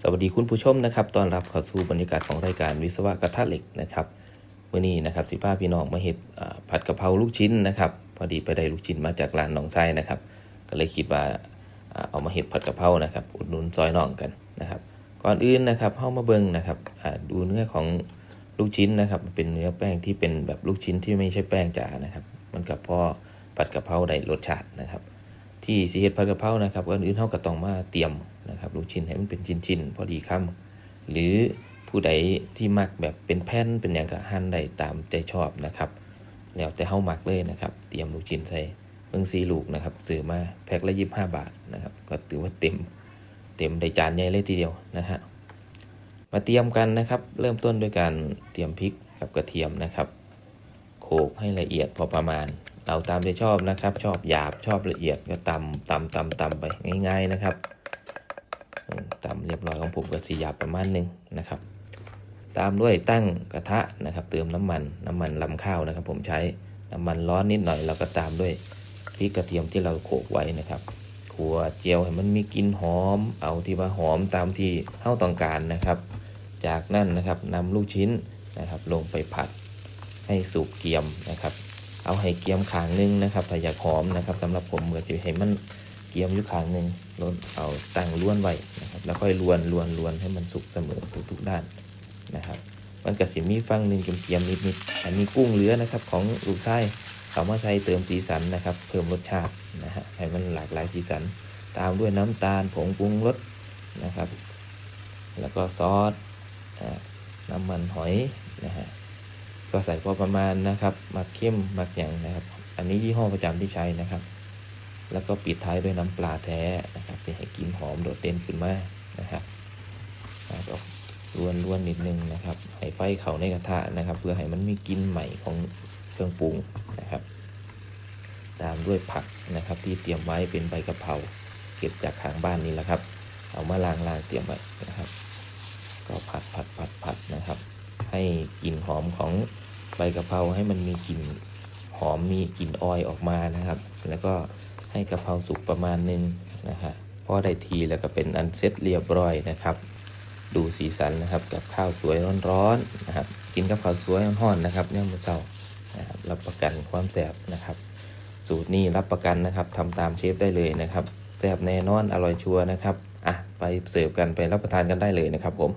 สวัสดีคุณผู้ชมนะครับตอนรับเข้าสู่บรรยากาศของรายการวิศวะกระทะเหล็กนะครับเมื่อนี้นะครับสิพาพี่น้องมาเห็ดผัดกะเพราลูกชิ้นนะครับพอดีไปได้ลูกชิ้นมาจากร้านหนองไส้นะครับ ก็เลยคิดว่าเอามาเห็ดผัดกะเพรานะครับอุดหนุนซอยน้องกันนะครับ ก่อนอื่นนะครับเข้ามาเบิ่งนะครับดูเนื้อของลูกชิ้นนะครับเป็นเนื้อแป้งที่เป็นแบบลูกชิ้นที่ไม่ใช่แป้งจ๋านะครับมันกับพ่อผัดกะเพราได้รสชาตินะครับ ที่สีเห็ดผัดกะเพรานะครับก่อนอื่นเท่ากับต้องมาเตรียม นะครับลูกชิ้นให้มันเป็นชิ้นๆพอดีคำหรือผู้ใดที่มักแบบเป็นแผ่นเป็นอย่างกะหั่นได้ตามใจชอบนะครับ แล้วแต่เฮามักเลยนะครับ เตรียมลูกชิ้นใส่เบิ่งสีลูกนะครับซื้อมาแพ็คละยี่ห้าบาทนะครับ ก็ถือว่าเต็มเต็มได้จานใหญ่เลยทีเดียวนะฮะมาเตรียมกันนะครับ เริ่มต้นด้วยการเตรียมพริกกับกระเทียมนะครับ โขลกให้ละเอียดพอประมาณเราตามใจชอบนะครับ ชอบหยาบชอบละเอียดก็ตำตำตำตำไปง่าย ๆนะครับ อืมเรียบร้อยของผมก็สีหยาบประมาณหนึงนะครับ ตามด้วยตั้งกระทะนะครับเติมน้ำมันน้ำมันลำข้าวนะครับ ผมใช้น้ำมันร้อนนิดหน่อยแล้วก็ตามด้วยพริกกระเทียมที่เราโขลกไว้นะครับขัวเจียวให้มันมีกลิ่นหอม เอาที่ว่าหอมตามที่เท่าต้องการนะครับ จากนั้นนะครับนำลูกชิ้นนะครับ ลงไปผัดให้สุกเกรียมนะครับ เอาให้เกรียมขางหนึงนะครับถ้าอยากหอมนะครับสำหรับผมเมื่อจะให้มันเกรียมอยู่ขางหนึงลนเอาตั้งล้วนไว้นะ แล้วค่อยลวนลวนลวนให้มันสุกเสมอทุกๆด้านนะครับมันกระสิมีฟังหนึ่งเกียมๆนิดๆอันนี้กุ้งเลือนะครับของลูกไส้เขามาใส่เติมสีสันนะครับเพิ่มรสชาตินะฮะให้มันหลากหลายสีสัน ตามด้วยน้ำตาลผงปรุงรสนะครับ แล้วก็ซอสน้ำมันหอยนะฮะก็ใส่พอประมาณนะครับหมักเข้มหมักอย่างนะครับ อันนี้ยี่ห้อประจำที่ใช้นะครับ แล้วก็ปิดท้ายด้วยน้ำปลาแท้นะครับจะให้กลินหอมโดดเด่นขึ้นมานะครับล้วก็ลวนลวนนิดนึงนะครับให้ไฟเขาในกระทะนะครับ เพื่อให้มันมีกลิ่นใหม่ของเครื่องปรุงนะครับ ตามด้วยผักนะครับที่เตรียมไว้เป็นใบกะเพราเก็บจากข้างบ้านนี่แหละครับ เอามาล้างๆเตรียมไว้นะครับ ก็ผัดผัดผัดผัดนะครับ ให้กลิ่นหอมของใบกะเพราให้มันมีกลิ่นหอมมีกลิ่นออยออกมานะครับ แล้วก็ ให้กะเพราสุกประมาณนึงนะฮะพอได้ทีแล้วก็เป็นอันเสร็จเรียบร้อยนะครับ ดูสีสันนะครับกับข้าวสวยร้อนๆนะครับ กินกับข้าวสวยร้อนๆนะครับเนี่ยมือเศร้านะครับรับประกันความแสบนะครับ สูตรนี้รับประกันนะครับทำตามเชฟได้เลยนะครับแซ่บแน่นอนอร่อยชัวร์นะครับอะไปเสิร์ฟกันไปรับประทานกันได้เลยนะครับผม